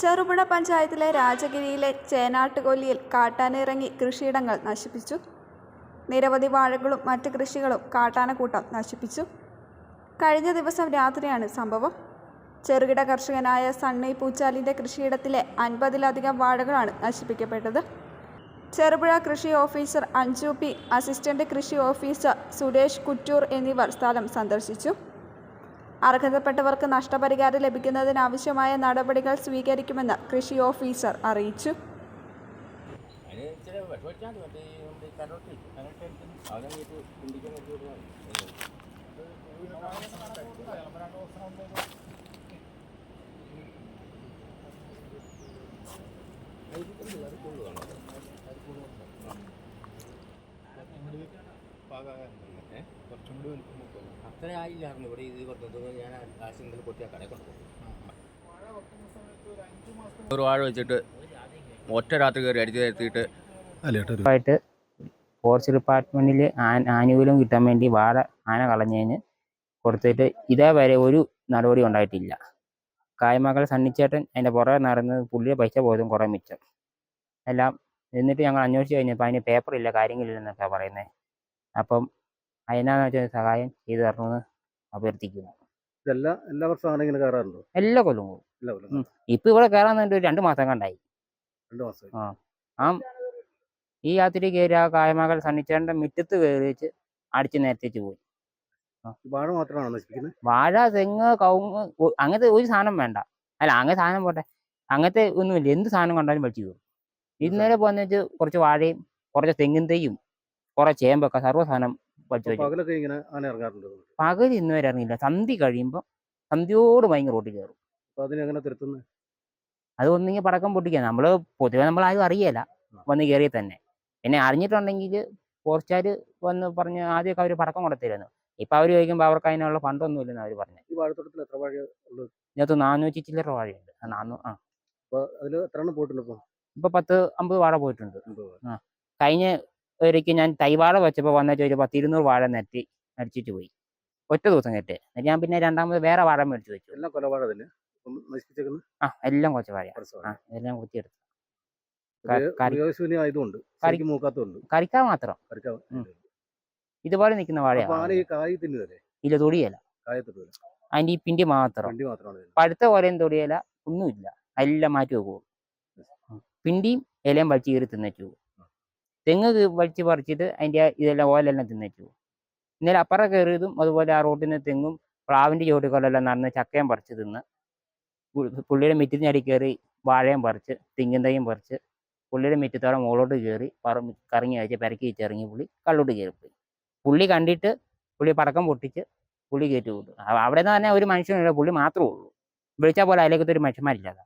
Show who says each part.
Speaker 1: ചെറുപുഴ പഞ്ചായത്തിലെ രാജഗിരിയിലെ ചേനാട്ടുകൊല്ലിയിൽ കാട്ടാനിറങ്ങി കൃഷിയിടങ്ങൾ നശിപ്പിച്ചു. നിരവധി വാഴകളും മറ്റ് കൃഷികളും കാട്ടാനക്കൂട്ടം നശിപ്പിച്ചു. കഴിഞ്ഞ ദിവസം രാത്രിയാണ് സംഭവം. ചെറുകിട കർഷകനായ സണ്ണി പൂച്ചാലിന്റെ കൃഷിയിടത്തിലെ അൻപതിലധികം വാഴകളാണ് നശിപ്പിക്കപ്പെട്ടത്. ചെറുപുഴ കൃഷി ഓഫീസർ അഞ്ജു പി അസിസ്റ്റന്റ് കൃഷി ഓഫീസർ സുരേഷ് കുറ്റൂർ എന്നിവർ സ്ഥലം സന്ദർശിച്ചു. അർഹതപ്പെട്ടവർക്ക് നഷ്ടപരിഹാരം ലഭിക്കുന്നതിനാവശ്യമായ നടപടികൾ സ്വീകരിക്കുമെന്ന് കൃഷി ഓഫീസർ അറിയിച്ചു.
Speaker 2: അതിന് കുറച്ചും കൂടി മതി മറ്റേ ഈ നമ്മുടെ ഈ കരോട്ട് കരോട്ട് അടിക്കുന്നു അതങ്ങ് ഇത് പിണ്ടിക്കാൻ വേണ്ടി വിടുവാണ്. ഏ? അത്ര ആയില്ലായിരുന്നു ഇവിടെ ഇത് കൊടുത്തത് ഞാൻ ആ സിംഗിൾ കൊട്ടി ആ കടയിൽ കൊണ്ടുപോകും ഒരു വാഴ വെച്ചിട്ട് ഒറ്റ രാത്രി കയറി അടിച്ചു നിർത്തിയിട്ട്
Speaker 3: ആയിട്ട് ഫോറസ്റ്റ് ഡിപ്പാർട്ട്മെന്റിൽ ആനുകൂല്യം കിട്ടാൻ വേണ്ടി വാഴ ആന കളഞ്ഞതിന് കൊടുത്തിട്ട് ഇതേവരെ ഒരു നടപടി ഉണ്ടായിട്ടില്ല കായ്മകൾ സണ്ണിച്ചേട്ടൻ അതിന്റെ പുറകെ നടന്ന് പുള്ളിയെ പൈസ പോയതും കുറേ മിച്ചം എല്ലാം എന്നിട്ട് ഞങ്ങൾ അന്വേഷിച്ച് കഴിഞ്ഞപ്പോൾ അതിന് പേപ്പറില്ല കാര്യങ്ങളില്ലെന്നൊക്കെയാണ് പറയുന്നത് അപ്പം അതിനാന്ന് വെച്ചാൽ സഹായം ചെയ്തു തരണമെന്ന് അഭ്യർത്ഥിക്കുന്നു.
Speaker 4: ഇതെല്ലാം എല്ലാ വർഷവും അങ്ങനെ ഇങ്ങനെ കയറാറുണ്ടോ?
Speaker 3: എല്ലാ കൊല്ലവും പോകും.
Speaker 4: എല്ലാ കൊല്ലം
Speaker 3: ഇപ്പൊ ഇവിടെ കയറാൻ വേണ്ടി ഒരു രണ്ട് മാസം കണ്ടായി.
Speaker 4: രണ്ട് മാസം
Speaker 3: ആ. ഈ യാത്ര കയറി ആ കായമകൾ സണ്ണിച്ചേട്ടന്റെ മുറ്റത്ത് കയറി വെച്ച് അടിച്ച് നേരത്തേച്ച് പോയി.
Speaker 4: വാഴ മാത്രമാണോ നശിപ്പിക്കുന്നത്?
Speaker 3: വാഴ തെങ്ങ് കവുങ്ങ് അങ്ങനത്തെ ഒരു സാധനം വേണ്ട. അല്ല അങ്ങനത്തെ സാധനം പോട്ടെ. അങ്ങനത്തെ ഒന്നുമില്ല. എന്ത് സാധനം കണ്ടാലും വലിച്ചു കയറും ഇന്നലെ പോകാന്ന് വെച്ച് കുറച്ച് വാഴയും കുറച്ച് തെങ്ങിൻ തൈയും കുറെ ചേമ്പൊക്കെ സർവ സാധനം വലിച്ചു പകൽ ഇന്ന് വരെ ഇറങ്ങില്ല സന്ധി കഴിയുമ്പോൾ സന്ധ്യയോട് ഭയങ്കര റോട്ടിൽ കയറും. അത് ഒന്നെങ്കിൽ പടക്കം പൊട്ടിക്കുക. നമ്മൾ പൊതുവെ നമ്മൾ ആരും അറിയല വന്ന് കയറിയ തന്നെ. പിന്നെ അറിഞ്ഞിട്ടുണ്ടെങ്കിൽ ഫോറസ്റ്റുകാർ വന്ന് പറഞ്ഞ് ആദ്യമൊക്കെ അവർ പടക്കം കൊടുത്തിരുന്നു ഇപ്പൊ അവർ ചോദിക്കുമ്പോൾ അവർക്ക് അതിനുള്ള ഫണ്ടൊന്നും ഇല്ലെന്ന് അവർ പറഞ്ഞു. ഇതിനകത്ത് നാനൂറ്റി ചില്ലറ വാഴയുണ്ട്. ആ
Speaker 4: ഇപ്പൊ?
Speaker 3: പത്ത് അമ്പത് വാഴ പോയിട്ടുണ്ട്. കഴിഞ്ഞ ഒരിക്കൽ ഞാൻ തൈവാഴ വെച്ചപ്പോൾ വന്നിട്ട് ഒരു പത്ത് ഇരുന്നൂറ് വാഴ നെറ്റി നടിച്ചിട്ട് പോയി. ഒറ്റ ദിവസം കെട്ട്. ഞാൻ പിന്നെ രണ്ടാമത് വേറെ വാഴ മേടിച്ചു വെച്ചു.
Speaker 4: എല്ലാം കൊലവാഴ
Speaker 3: ആ എല്ലാം കുറച്ച് വാഴ. ആ. എല്ലാം കുത്തിയെടുത്തു. കറിക്കാൻ മാത്രം. ഇതുപോലെ നിൽക്കുന്ന വാഴയാണ് ഇല്ല തൊടിയല അതിന്റെ ഈ പിണ്ടി മാത്രം. പഴുത്ത പോലെയും തൊടിയല ഒന്നുമില്ല. എല്ലാം മാറ്റി വെക്കുള്ളൂ പിണ്ടിയും ഇലയും വലിച്ചു കീറി തിന്നിട്ട് പോകും. തെങ്ങ് വലിച്ച് പറിച്ചിട്ട് അതിന്റെ ഇതെല്ലാം ഓലെല്ലാം തിന്നേച്ചു. ഇന്നലെ അപ്പറ കയറിയതും അതുപോലെ ആ റോട്ടിൽ നിന്ന് തെങ്ങും പ്ലാവിന്റെ ചോട്ടുകളെല്ലാം നടന്ന് ചക്കയും പറിച്ച് തിന്ന്. പുള്ളിയുടെ മിറ്റത്തിനടി കയറി വാഴയും പറിച്ച് തെങ്ങിൻ തൈയും പറിച്ച് പുള്ളിയുടെ മിറ്റത്തോടെ മുകളോട്ട് കയറി പറ കറങ്ങി അയച്ച് പെരക്കി വെച്ച് ഇറങ്ങി പുള്ളി കള്ളോട്ട് കയറിപ്പോയി. പുള്ളി കണ്ടിട്ട് പുള്ളി പടക്കം പൊട്ടിച്ച് പുള്ളി കയറ്റി വിട്ടു അവിടെ നിന്ന് തന്നെ ഒരു മനുഷ്യനില്ല പുള്ളി മാത്രമേ ഉള്ളൂ. വിളിച്ചാൽ പോലെ അതിലേക്കത്തെ ഒരു മനുഷ്യന്മാരില്ലാതെ.